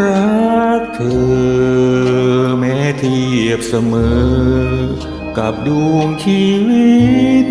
รักเธอ แม้เทียบเสมอ กับดวงชีวิต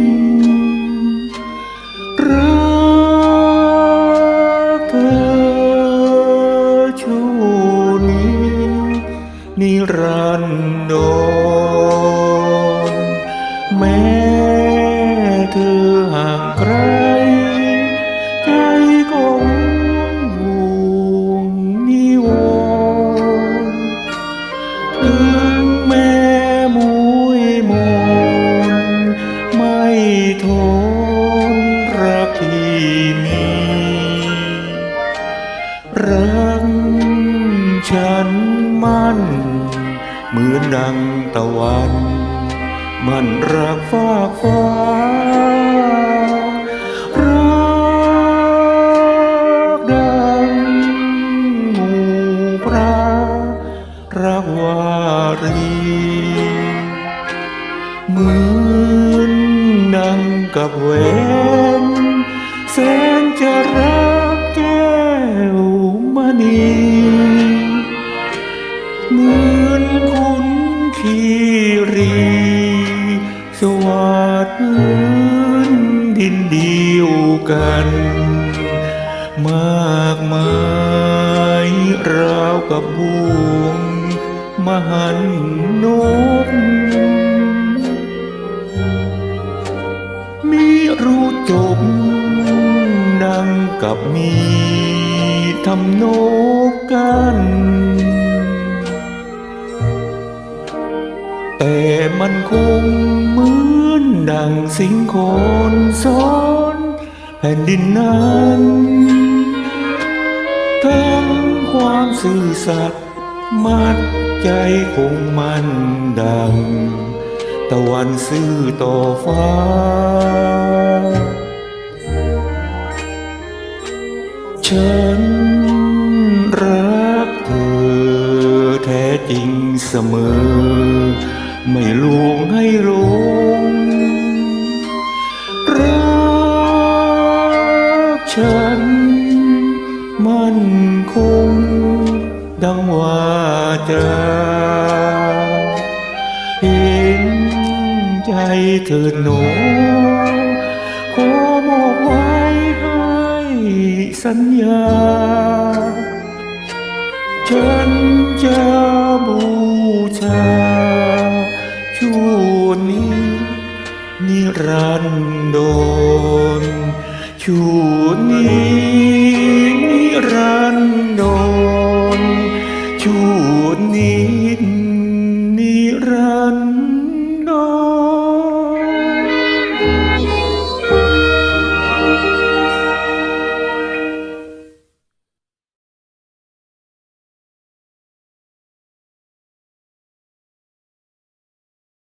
มั่น เหมือนดังตะวัน มันรักฟ้าฟ้ารักดังหมู่พระรักวารีเหมือนดังกับแหวนแส รี สวัสดพื้นดินเดียวกัน มากมายราวกับบวง มหันนกมีรู้จบดังกับมีทำนกกัน แต่มันคงเหมือนดังสิงโคนซ้อนแผ่นดินนั้นทั้งความซื่อสัตย์มัดใจคงมันดัง ตะวันซื่อต่อฟ้าฉันรักเธอแท้จริงเสมอ ไม่ลวงให้หลงรักฉัน มั่นคง ดังว่าจะเห็นใจเธอหนอขอมอบไว้ให้สัญญา ฉันจะบู รันโดนชูนี้นิรันโดนชูนี้